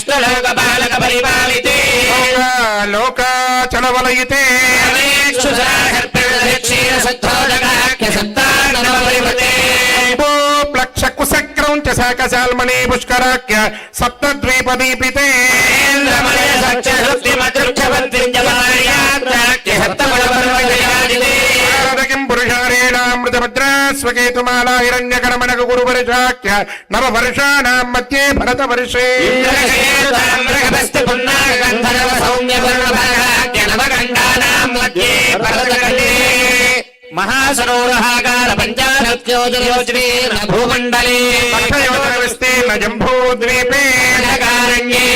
అష్టలోక బాలక పరిపాలితే లోకాచలవలయితే కుశక్రం శాకశాల్మణి పుష్కరాఖ్య సప్తద్వీపదీపితే. స్వకేతుమాలాహిరణ్యకరమణకు గురు పరిశాఖ్య నవ వర్షాణం మధ్యే భరత వర్షే మహాసరోహాకార పంచానత్యోజయోజన భూమండలే విస్తీర్ణ జంభూద్వీపే కారణ్యే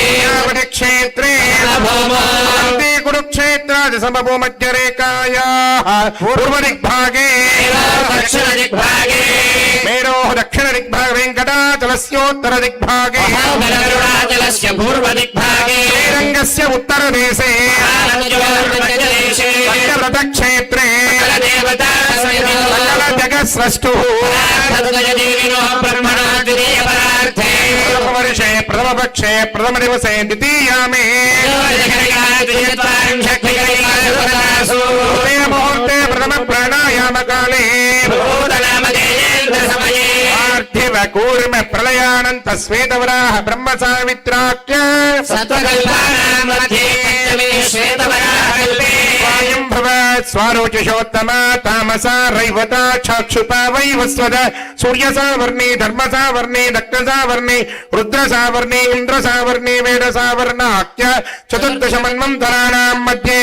క్షేత్రే कुरुक्षेत्रादि समभूमध्यरेखायाः पूर्वदिग्भागे दक्षिणदिग्भागे मेरोः दक्षिणदिग्भागे वेङ्कटाचलस्योत्तरदिग्भागे महाबलरुणाचलस्य पूर्वदिग्भागे श्रीरङ्गस्य उत्तरदेशे पञ्चव्रतक्षेत्रे देवता जगत्स्रष्टुः ब्रह्मणा देशे प्रथमपक्षे प्रथमदिवसे द्वितीयामे मुहूर्ते प्रथमप्राणायामकाले पार्थिव कूर्म प्रलयानन्त श्वेतवराह ब्रह्मसावित्राख्य सत्त्वकल्पानां मध्ये श्वेतवराह स्वारोचिषोत्तम तामसा रैवता चाक्षुपा वैवस्वद सूर्यसावर्णी, धर्मसावर्णी दक्षसावर्णी रुद्रसावर्णी, इन्द्रसावर्णी वेदसावर्णाख्य चतुर्दशमन्वन्तराणां मध्ये।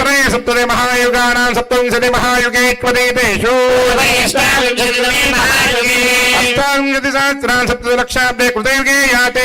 त्रय सप्तति महायुगानां सप्तविंशति महायुगे त्वदीपेषु अष्टाविंशतिसहस्रान् सप्तलक्षाब्दे कृतयुगे याते।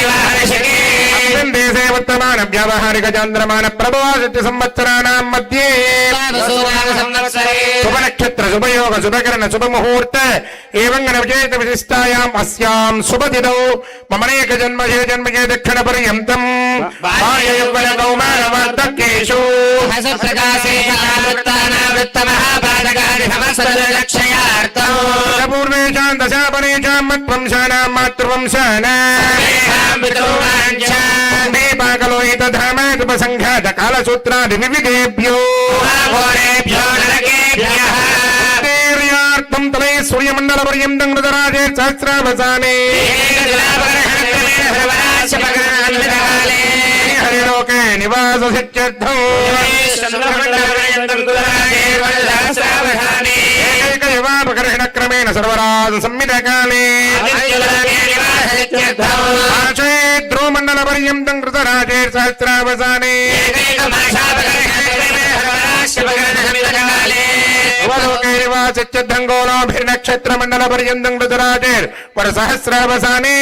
कल्कि भूपाक्य शक्षकानां मध्ये अस्मिन् देशे वर्तमान व्यावहारिक चान्द्रमान प्रभवासत्य संवत्सराणां मध्ये शुभ नक्षत्र शुभ योग शुभ करण शुभ मुहूर्त एवं विजयत विशिष्टायाम् अस्यां शुभ तिथौ ममनेक जन्म ये जन्म ये दक्षिण पर्यन्तम् बाह्ययौवन कौमारवार्धक्येषु पूर्वेषां दशापरेषां मत्वंशानां मातृवंशानां पाकलोहितधामादुपसङ्घात कालसूत्रादि विविधेभ्यो र्यार्थं तले सूर्यमण्डलपर्यन्तं मृतराजे सहस्रावसाने हरिलोके निवाससित्यर्थम् एकैवापकर्षणक्रमेण सर्वराज संमितकाले వర్షపర్యంతం కృతరాజే సహస్రావసానే ంగోలోభిర్నక్షత్రమండల పర్యంతం ఋతురాజేర్ పర సహస్రావసానే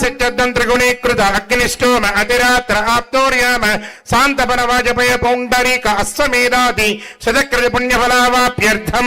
సత్యర్థం త్రిగుణీకృత అగ్నిష్టోమ అతిరాత్ర ఆప్తోర్యామ శాంతపర వాజపయ పౌండరీక అశ్వమేధాది శతకృతి పుణ్యఫలావాప్యర్థం.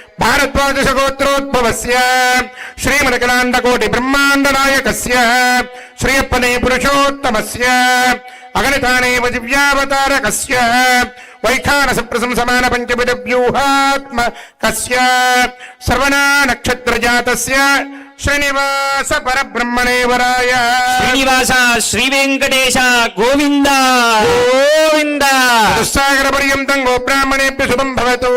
ఆంగీర సభారస్పత్య భారద్వాతురయారుషే ప్రపురాన్విత భారద్వాదశ గోత్రోద్భవస్య శ్రీమదకలాండకోటి బ్రహ్మాండ నాయకస్య శ్రీయప్పనే పురుషోత్తమస్య అగణితానేవ దివ్యావతారకస్య వైఖానస ప్రశంసమాన పంచవిధ వ్యూహాత్మ కస్య సర్వనా నక్షత్ర జాతస్య శ్రీనివాస పరబ్రహ్మణే వరాయ శ్రీనివాస శ్రీ వెంకటేశ గోవింద గోవింద సాగర పర్యంతం గోబ్రాహ్మణేభ్య శుభం భవతు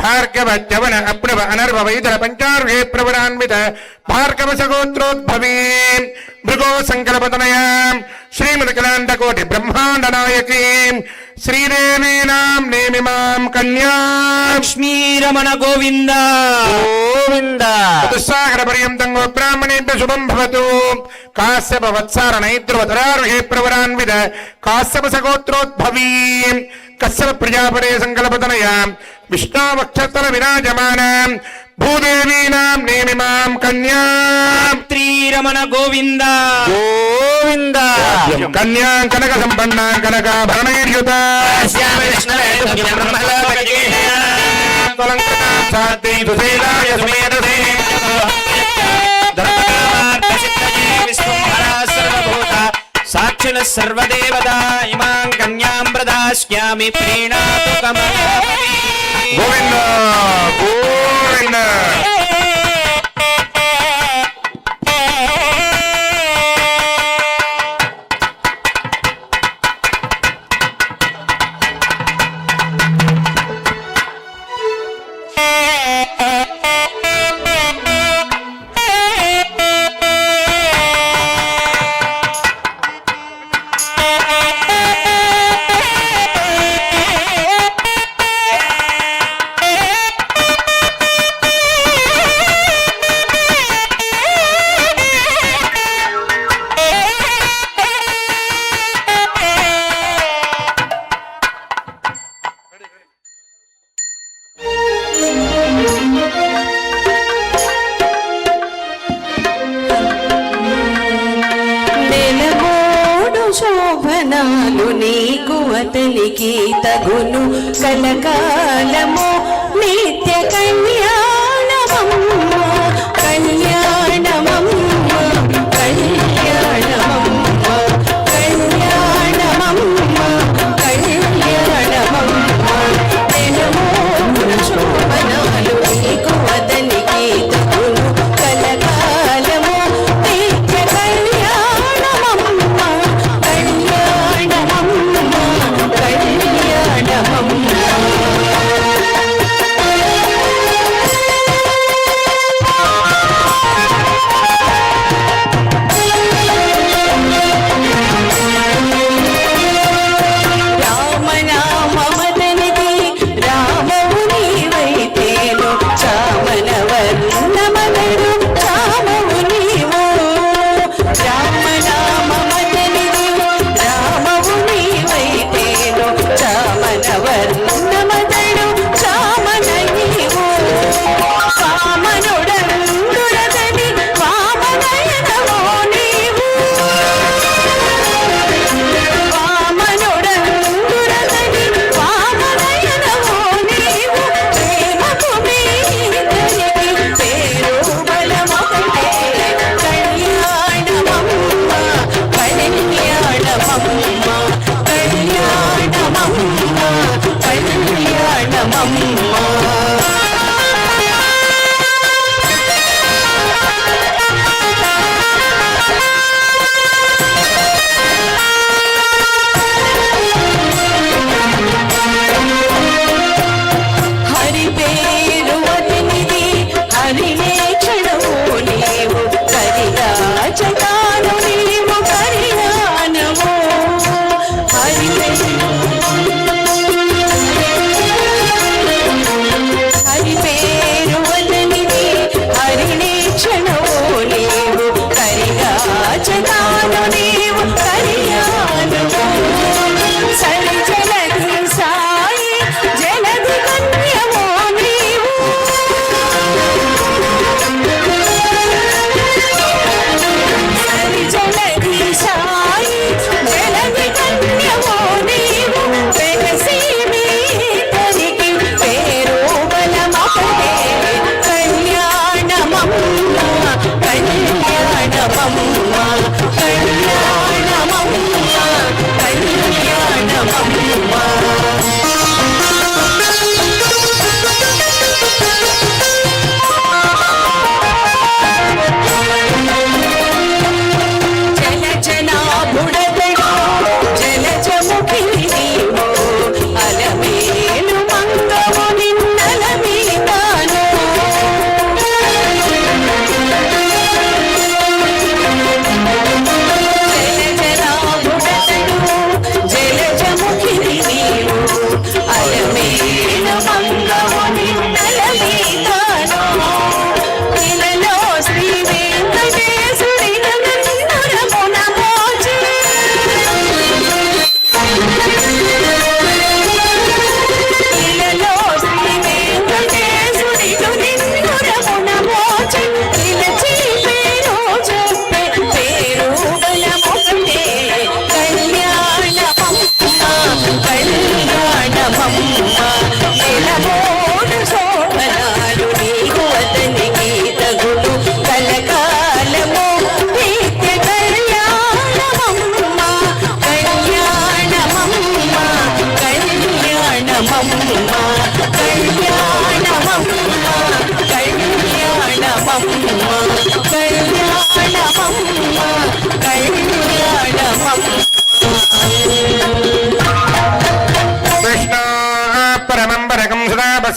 భార్గవ చవన అప్నవ అనర్వ వైదర పంచారుహే ప్రవరాన్విత భార్గవ సగోత్రోద్భవీ మృగో సంకల్పతనయ శ్రీమృకలాండకోటి బ్రహ్మాండ నాయకీ శ్రీదేవీనాం నేమిమాం కన్యా లక్ష్మీరమణ గోవింద గోవింద చతుస్సాగర పర్యంతం గోబ్రాహ్మణేభ్య శుభం భవతు కాశ్యప వత్సార నైద్రువతరారుహే ప్రవరాన్విత కాశ్యప సగోత్రోద్భవీ కశ్యప ప్రజాపదే సంకల్పతనయ విష్ణావక్షతల విరాజమాన భూదేవీనాం నేమిమాం కన్యా శ్రీరమణ గోవింద గోవింద కన్యా కనక సంపన్నా కనకాభరణైర్యుత సాత్వీ సుశీలాయ సుమేధసే సాక్షిణ సర్వదేవత ఇమాం కన్యాం ప్రదాస్యామి ప్రీణాతు కమలాపతి గోవింద గోవింద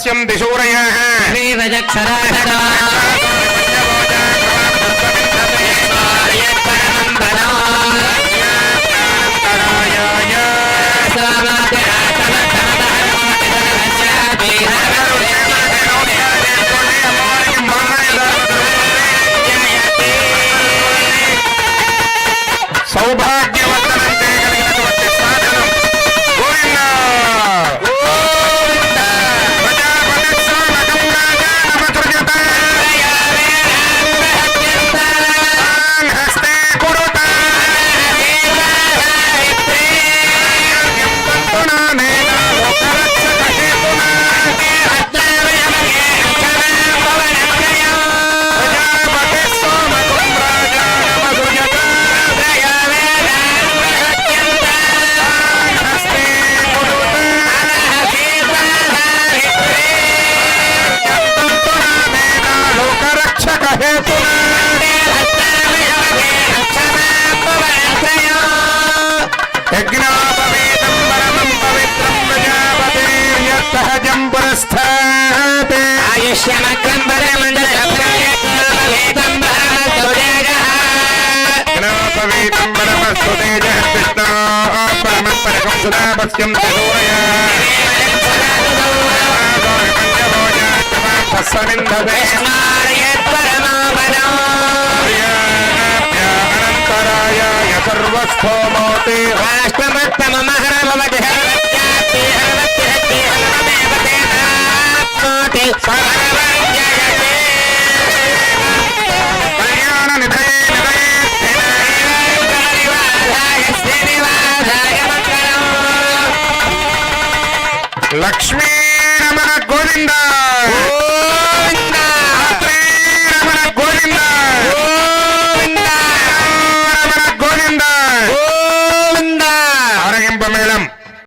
तस्यम् दिशूरयः పరమపరకంసుదాపస్యం పరమాపరాయ సర్వస్థోమోతి రాష్ట్రమత్తమ మహరమవతి సర్వత్య సర్వత్య సర్వమేవ తేనాత్మోతి సర్వ లక్ష్మీ రమణ గోవిందా!